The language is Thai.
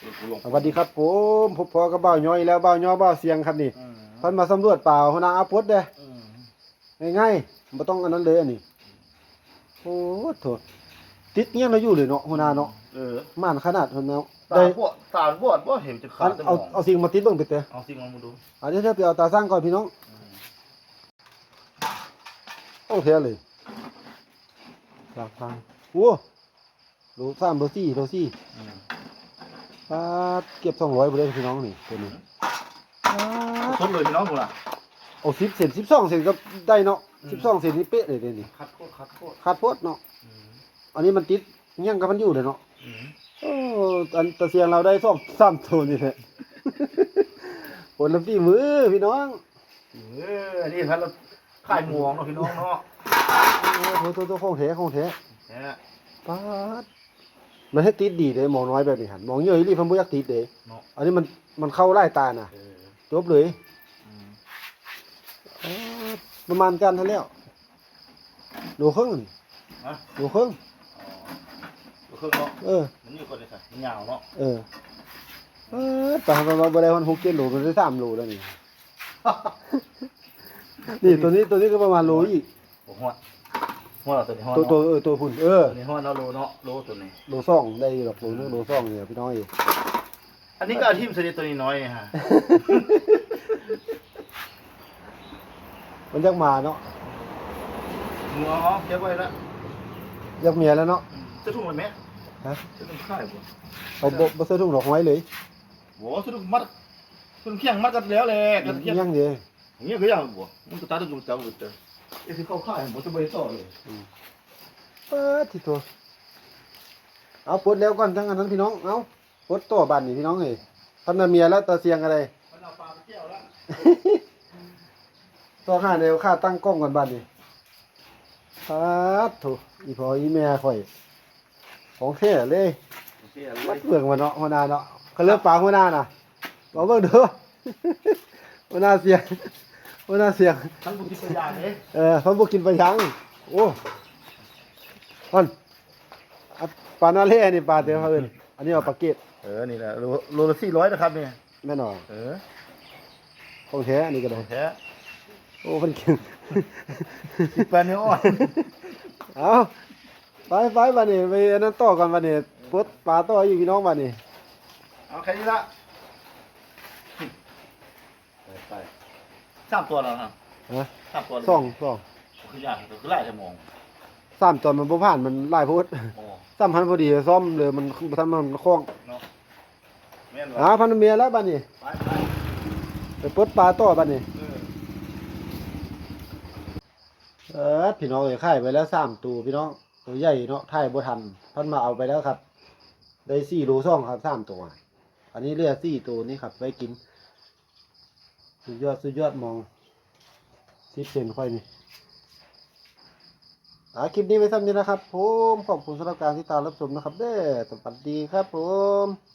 กูลงสวัสดีครับผมพบพอกับบ่าวย้อยแล้วบ่าวย้อยบ่าวเสียงครับนี่อืมเพิ่นมาสำรวจป่าหัวหน้าอาพดเด้อืมง่ายๆบ่ต้องอันนั้นเลยอันนี้โอ้โถติดเงี้ยเราอยู่เลยเนาะหัวหน้าเนาะเออม่านขนาดเพิ่นเนาะตาได้บอดตาบอดบ่เห็นจะขาอัดนจะมเอาองเอาสิ่งมาติดเบิ่งไปเตะเอาสิลองมาดูอันนี้เดี๋ยวไปเอาตาสร้างก่อนพี่น้องอืมโอ้แท้เลยหลักทางโอ้โลสามโลสี่โลสี่อืม ปาดเก็บ200บ่ได้พี่น้องนี่ตัวนี้ปาดสดเลยพี่น้องกูล่ะเอา10เซน12เซนก็ได้เนาะอืม12เซนนี่เป๊ะเลยเดี๋ยวนี้คัดโคตรคัดโคตรขาดโพดเนาะอืมอันนี้มันติดยังกับมันอยู่เลยเนาะอืมโอ้อันตะเสียงเราได้สองสามตัวนี่แหละผลละฝีมือพี่น้องเอออันนี้ครับเราขายหมวงเนาะพี่น้องเนาะโอ้โหตัวตัวของแท้ของแท้แท้ป๊าด มันให้ติดดีเลยมองน้อยแบบนี้หันมองเยอะอีหลีเพันบ่อยากติดเด้เนาะ อันนี้มันมันเข้าไล่ตาน่ะเออจบเลยอืมป๊าดประมาณกันเท่าแล้วโลครึ่งนี่นะโลครึ่งอ๋อก็คือเนาะเออ มันอยู่ก่อนเลยค่ะมันยาวเนาะ เออเออแต่ทำมาบ่ได้วันหกเจ็ดโลมันได้สามโลแล้วนี่ นี่ตัวนี้ตัวนี้ก็ประมาณโลอีกโอ้หัวหั วเราตัวนี้หัวตัวตัวเนาะเออตัวพุ่นเออตัวนี้หัวเราโลเนาะโลตัวนี้ โลซ่องได้หรอกโลนึงโลซ่องเนี่ยพี่น้อยอันนี้ก็เอาทิมสนิทตัวนี้น้อยฮะมันยักมาเนาะหัวอ๋อเก็บไว้แล้วยักเมียแล้วเนาะ จะทุ่งเลยไหมฮะ จะทุ่งค่ายบ่เอาบ่บ่ซื้อถุงดอกไม้เลยโหจะทุ่งมัดทุ่งเคียงมัดกันแล้วแหละกันเคียงยังเดียวอย่างเงี้ยก็ยังบ่มันก็ตาต้องดูเจ้าดูเจ้า ไอ้ที่เข้าค่ายบ่จะไปต่อเลยเปิดที่ตัว เอาปลดแล้วก่อนทั้งอันนั้นพี่น้อง เอาปลดตัวบันนี่พี่น้องเอ้ยพันนาเมียแล้วตาเสียงอะไรมันเอาปลาไปเกี่ยวแล้วตัวข้าแนวข้าตั้งกล้องก่อนบันนี่ปัดโถอีพออีแม่ข่อย ของแท้เลยเกี่ยววัดเบิ่งมาเนาะหัวหน้าเนาะเขาเลิกปลาหัวหน้าน่ะบอกเบิ่งเด้อหัวหน้าเสียง หัวหน้าเสียงทั้งบุญที่ปัญญาเด้เออเขาบอกกินไปยังโอ้มันอะปลาหน้าเล่นี่ปลาเดียวเขาเอินอันนี้เอาปลาเกตเออ นี่แหละโลโลละ400นะครับเนี่ย แม่นอนเออของแท้อันนี้ก็ได้แท้โอ้เพิ่นกิน สิปลาเนื้ออ่อน เอาไปไปบัดนี้ไปอันนั้นต่อกันบัดนี้ปลดปลาต่ออยู่พี่น้องบัดนี้ เอาแค่นี้ละไป สามตัวแล้วครับฮะสามตัวแล้วสองสองคือยากคือไล่ชั่วโมงสามตอนมันบ่ผ่านมันหลายโพดโอ้สามพันพอดีซ่อมเลยมันบ่ทันมันคล้องเนาะแม่นอ่าว่ะพันเมียแล้วบัดนี้ไปไปไปปลดปลาต่อบัดนี้ เออเออพี่น้องเอ้ยค่ายไปแล้วสามตัวพี่น้องตัวใหญ่เนาะถ่ายบ่ทันเพันมาเอาไปแล้วครับ ได้สี่โลซ่องครับสามตัว อันนี้เหลือสี่ตัวนี่ครับไว้กิน สุดยอดสุดยอดมองสิปเซนค่อยนี่อาคลิปนี้ไว้ซ้ำนี้นะครับผมขอบคุณสำหรับการที่ตามรับชมนะครับ เด้อสวัสดีครับผม